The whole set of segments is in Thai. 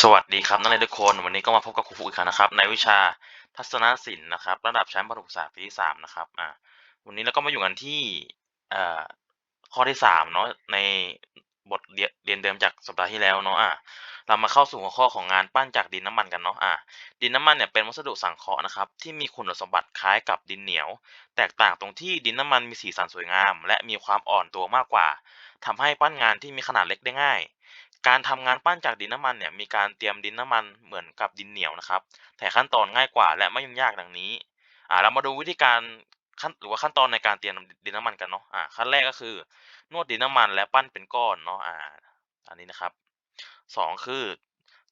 สวัสดีครับนักเรียนทุกคนวันนี้ก็มาพบกับครูฟุกอีกครั้งนะครับ ในวิชาทัศนศิลป์นะครับ ระดับชั้นประถมศึกษาปีที่สามนะครับอ่าวันนี้เราก็มาอยู่กันที่เอ่อข้อที่สามเนาะในบทเรียนเดิมจากสัปดาห์ที่แล้วเนาะอ่าเรามาเข้าสู่หัวข้อของงานปั้นจากดินน้ำมันกันเนาะอ่าดินน้ำมันเนี่ยเป็นวัสดุสังเคราะห์นะครับที่มีคุณสมบัติคล้ายกับดินเหนียว แตกต่างตรงที่ดินน้ำมันมีสีสันสวยงาม และมีความอ่อนตัวมากกว่าทำให้ปั้นงานที่มีขนาดเล็กได้ง่าย การทำงานปั้นจากดินน้ำมันเนี่ยมีการเตรียมดินน้ำมันเหมือนกับดินเหนียวนะครับ แต่ขั้นตอนง่ายกว่าและไม่ยุ่งยากดังนี้อ่าเรามาดูวิธีการขั้นหรือว่าขั้นตอนในการเตรียมดินน้ำมันกันเนาะอ่าขั้นแรกก็คือ นวดดินน้ำมันและปั้นเป็นก้อนเนาะอ่าอันนี้นะครับสองคือ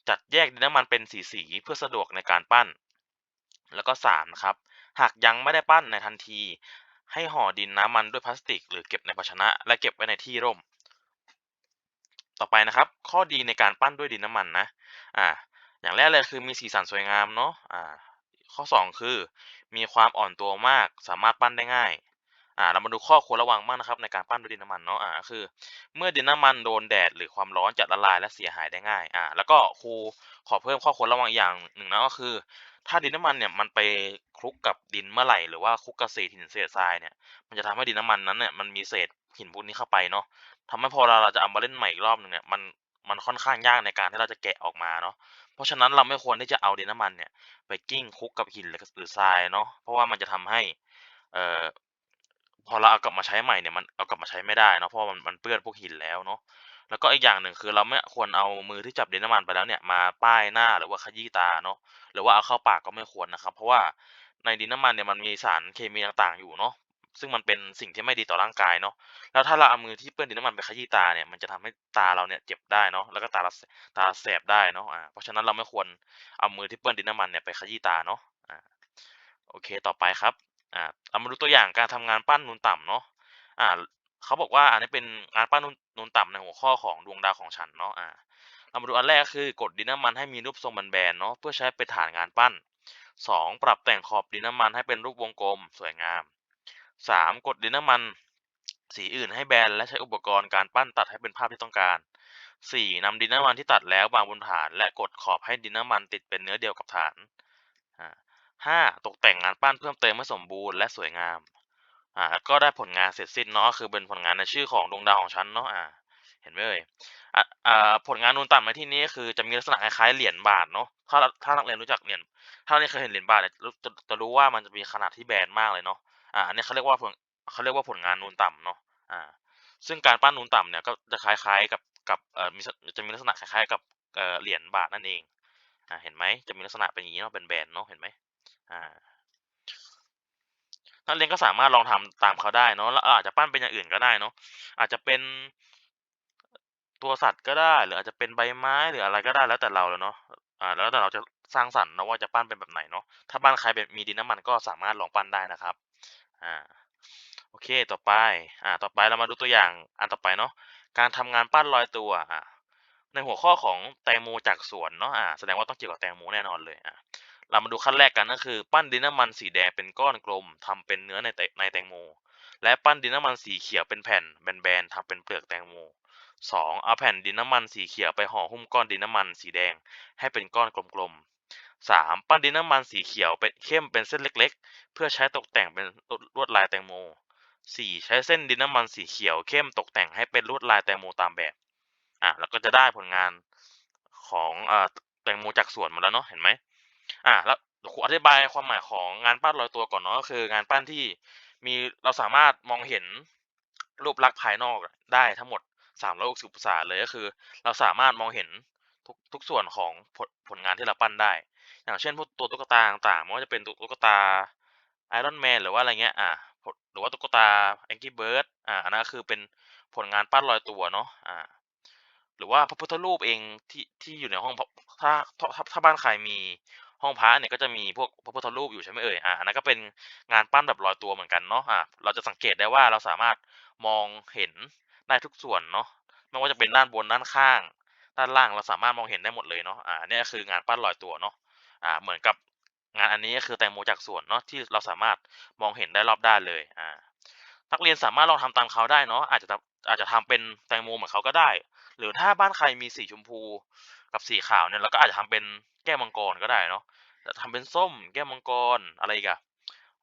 จัดแยกดินน้ำมันเป็นสีสีๆเพื่อสะดวกในการปั้น แล้วก็สามนะครับหากยังไม่ได้ปั้นในทันที ให้ห่อดินน้ำมันด้วยพลาสติก หรือเก็บในภาชนะ และเก็บไว้ในที่ร่ม ต่อไปนะครับ ข้อดีในการปั้นด้วยดินน้ำมันนะอ่าอย่างแรกเลยคือมีสีสันสวยงามเนาะอ่าข้อ 2 คือ มีความอ่อนตัวมากสามารถปั้นได้ง่ายอ่าเรามาดูข้อควรระวังบ้างนะครับในการปั้นด้วยดินน้ำมันเนาะอ่าคือ เมื่อดินน้ำมันโดนแดดหรือความร้อนจะละลายและเสียหายได้ง่ายอ่าแล้วก็ครูขอเพิ่มข้อควรระวังอีกอย่างหนึ่งนะก็คือ ถ้าดินน้ำมันเนี่ยมันไปคลุกกับดินเมื่อไหร่ หรือว่าคลุกกับเศษหินเศษทรายเนี่ย มันจะทำให้ดินน้ำมันนั้นเนี่ยมันมีเศษหินพวกนี้เข้าไปเนาะทำให้พอเราเราจะเอามาเล่นใหม่อีกรอบหนึ่งเนี่ยมันมันค่อนข้างยากในการที่เราจะแกะออกมาเนาะ เพราะฉะนั้นเราไม่ควรที่จะเอาดินน้ำมันเนี่ยไปกิ้งคลุกกับหินหรือหรือทรายเนาะ เพราะว่ามันจะทำให้เอ่อพอเราเอากลับมาใช้ใหม่เนี่ยมันเอากลับมาใช้ไม่ได้เนาะเพราะว่ามันมันเปื้อนพวกหินแล้วเนาะ แล้วก็อีกอย่างหนึ่ง คือเราไม่ควรเอามือที่จับดินน้ำมันไปแล้วเนี่ย มาป้ายหน้า หรือว่าขยี้ตาเนาะ หรือว่าเอาเข้าปากก็ไม่ควรนะครับ เพราะว่าในดินน้ำมันเนี่ยมันมีสารเคมีต่าง ๆ อยู่เนาะ ซึ่งมันเป็นสิ่งที่ไม่ดีต่อร่างกายเนาะ แล้วถ้าเราเอามือที่เปื้อนดินน้ำมันไปขยี้ตาเนี่ย มันจะทำให้ตาเราเนี่ยเจ็บได้เนาะ แล้วก็ตาเราตาแสบได้เนาะ อ่า เพราะฉะนั้นเราไม่ควรเอามือที่เปื้อนดินน้ำมันเนี่ยไปขยี้ตาเนาะ อ่า โอเค ต่อไปครับ อ่าเรามาดูตัวอย่างการทำงานปั้นนูนต่ำเนาะ อ่า เขาบอกว่าอันนี้เป็นงานปั้นนูนนูนต่ำในหัวข้อของดวงดาวของฉันเนาะอ่าเรามาดูอันแรกคือกดดินน้ำมันให้มีรูปทรงแบนๆเนาะเพื่อใช้เป็นฐานงานปั้นสองปรับแต่งขอบดินน้ำมันให้เป็นรูปวงกลมสวยงามสามกดดินน้ำมันสีอื่นให้แบนและใช้อุปกรณ์การปั้นตัดให้เป็นภาพที่ต้องการ 4. นำดินน้ำมันที่ตัดแล้ววางบนฐาน และกดขอบให้ดินน้ำมันติดเป็นเนื้อเดียวกับฐาน 5. ตกแต่งงานปั้นเพิ่มเติมให้สมบูรณ์และสวยงาม อ่า ก็ได้ผลงานเสร็จสิ้นเนาะ คือเป็นผลงานในชื่อของดวงดาวของฉันเนาะ อ่า เห็นไหมเอ่ย อะอ่า ผลงานนูนต่ำในที่นี้ คือจะมีลักษณะคล้าย ๆ เหรียญบาทเนาะ ถ้า ถ้านักเรียนรู้จักเหรียญ ถ้านักเรียนเคยเห็นเหรียญบาทเนี่ยจะ จะรู้ว่ามันจะมีขนาดที่แบนมากเลยเนาะ อ่า อันนี้เขาเรียกว่าผล เขาเรียกว่าผลงานนูนต่ำเนาะ อ่า ซึ่งการปั้นนูนต่ำเนี่ย ก็จะคล้าย ๆ กับ กับ เอ่อ มีจะมีลักษณะคล้าย ๆ กับ เอ่อ เหรียญบาทนั่นเอง อ่า เห็นไหม จะมีลักษณะเป็นอย่างนี้เนาะเป็นแบนเนาะ เห็นไหมอ่า นักเรียนก็สามารถลองทำตามเขาได้เนาะแล้วอาจจะปั้นเป็นอย่างอื่นก็ได้เนาะอาจจะเป็นตัวสัตว์ก็ได้ หรืออาจจะเป็นใบไม้หรืออะไรก็ได้แล้วแต่เราเลยเนาะอ่า แล้วแต่เราจะสร้างสรรค์นะว่าจะปั้นเป็นแบบไหนเนาะถ้าบ้านใครเป็นมีดินน้ำมันก็สามารถลองปั้นได้นะครับอ่าโอเคต่อไปอ่าต่อไปเรามาดูตัวอย่างอันต่อไปเนาะการทำงานปั้นลอยตัวอ่าในหัวข้อของแตงโมจากสวนเนาะอ่าแสดงว่าต้องเกี่ยวกับแตงโมแน่นอนเลยอ่า เรามาดูขั้นแรกกันก็คือ ปั้นดินน้ำมันสีแดงเป็นก้อนกลมทำเป็นเนื้อในในแตงโม และปั้นดินน้ำมันสีเขียวเป็นแผ่นแบนๆทำเป็นเปลือกแตงโมสองเอาแผ่นดินน้ำมันสีเขียวไปห่อหุ้มก้อนดินน้ำมันสีแดงให้เป็นก้อนกลมๆสามปั้นดินน้ำมันสีเขียวเป็นเข้มเป็นเส้นเล็ก ๆ เพื่อใช้ตกแต่งเป็นลวดลายแตงโม 4. ใช้เส้นดินน้ำมันสีเขียวเข้มตกแต่งให้เป็นลวดลายแตงโมตามแบบอะแล้วก็จะได้ผลงานของอแตงโมจากสวนมาแล้วเนาะเห็นไหม อะแล้วครูอธิบายความหมายของงานปั้นลอยตัวก่อนเนาะก็คืองานปั้นที่มีเราสามารถมองเห็นรูปลักษณ์ภายนอกได้ทั้งหมด 360องศาเลยก็คือ เราสามารถมองเห็นทุกทุกส่วนของผลผลงานที่เราปั้นได้ อย่างเช่นพวกตัวตุ๊กตาต่างๆไม่ว่าจะเป็นตุ๊กตาไอรอนแมนหรือว่าอะไรเงี้ยอะหรือว่าตุ๊กตา Angry Bird อ่าอันนั้นคือเป็นผลงานปั้นลอยตัวเนาะอ่าหรือว่าพระพุทธรูปเองที่ที่อยู่ในห้องถ้าถ้าถ้าบ้านใครมี ห้องพระเนี่ยก็จะมีพวกพระพุทธรูปอยู่ใช่ไหมเอ่ยอ่าอันนั้นก็เป็นงานปั้นแบบลอยตัวเหมือนกันเนาะอ่าเราจะสังเกตได้ว่าเราสามารถมองเห็นได้ทุกส่วนเนาะไม่ว่าจะเป็นด้านบนด้านข้าง ด้านล่างเราสามารถมองเห็นได้หมดเลยเนาะอ่าเนี่ยคืองานปั้นลอยตัวเนาะอ่าเหมือนกับงานอันนี้ก็คือแตงโมจากสวนเนาะที่เราสามารถมองเห็นได้รอบด้านเลยอ่านักเรียนสามารถลองทำตามเขาได้เนาะอาจจะอาจจะทำเป็นแตงโมเหมือนเขาก็ได้ หรือถ้าบ้านใครมีสีชมพูกับสีขาวเนี่ยเราก็อาจจะทำเป็นแก้วมังกรก็ได้เนาะจะทำเป็นส้มแก้วมังกรอะไรอีกอะ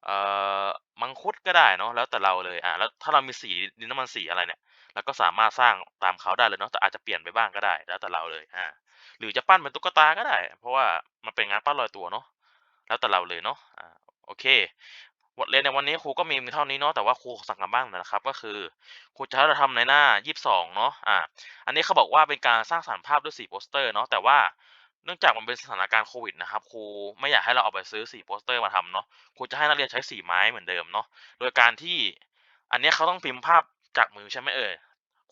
เอ่อมังคุดก็ได้เนาะแล้วแต่เราเลยอ่าแล้วถ้าเรามีสีดินน้ำมันสีอะไรเนี่ยเราก็สามารถสร้างตามเขาได้เลยเนาะแต่อาจจะเปลี่ยนไปบ้างก็ได้ แล้วแต่เราเลยอ่าหรือจะปั้นเป็นตุ๊กตาก็ได้ เพราะว่ามันเป็นงานปั้นลอยตัวเนาะแล้วแต่เราเลยเนาะอ่าโอเค บทเรียนในวันนี้ครูก็มีเท่านี้เนาะแต่ว่าครูสั่งการบ้านหน่อยนะครับ ก็คือครูจะให้เราทำในหน้า 22 เนาะอ่าอันนี้เขาบอกว่าเป็นการสร้างสรรค์ภาพด้วยสีโปสเตอร์เนาะแต่ว่าเนื่องจากมันเป็นสถานการณ์โควิดนะครับครูไม่อยากให้เราออกไปซื้อสีโปสเตอร์มาทำเนาะครูจะให้นักเรียนใช้สีไม้เหมือนเดิมเนาะโดยการที่อันนี้เขาต้องพิมพ์ภาพจากมือใช่ไหมเอ่ย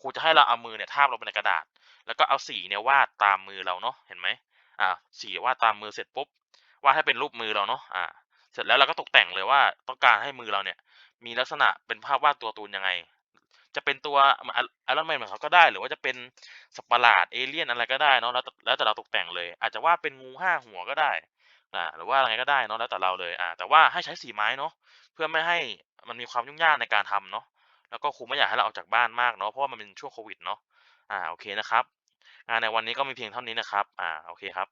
ครูจะให้เราเอามือเนี่ยทาบลงไปในกระดาษ แล้วก็เอาสีเนี่ยวาดตามมือเราเนาะเห็นไหมอ่าสีวาดตามมือเสร็จปุ๊บวาดให้เป็นรูปมือเราเนาะอ่า เสร็จแล้วเราก็ตกแต่งเลยว่าต้องการให้มือเราเนี่ย มีลักษณะเป็นภาพวาดตัวตูนยังไง จะเป็นตัวมไอ Iron Man ของเขาก็ได้ หรือว่าจะเป็นสัตว์ประหลาดเอเลี่ยนอะไรก็ได้เนาะแล้วแต่แล้วแต่เราตกแต่งเลย อาจจะวาดเป็นงู5หัวก็ได้อ่าหรือว่าอะไรก็ได้เนาะแล้วแต่เราเลยอ่าแต่ว่าให้ใช้สีไม้เนาะเพื่อไม่ให้มันมีความยุ่งยากในการทำเนาะแล้วก็ครูไม่อยากให้เราออกจากบ้านมากเนาะเพราะว่ามันเป็นช่วงโควิดเนาะอ่าโอเคนะครับงานในวันนี้ก็มีเพียงเท่านี้นะครับอ่าโอเคครับ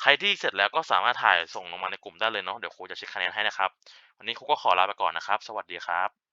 ใครที่เสร็จแล้วก็สามารถถ่ายส่งลงมาในกลุ่มได้เลยเนาะเดี๋ยวครูจะเช็กคะแนนให้นะครับ วันนี้ครูก็ขอลาไปก่อนนะครับ สวัสดีครับ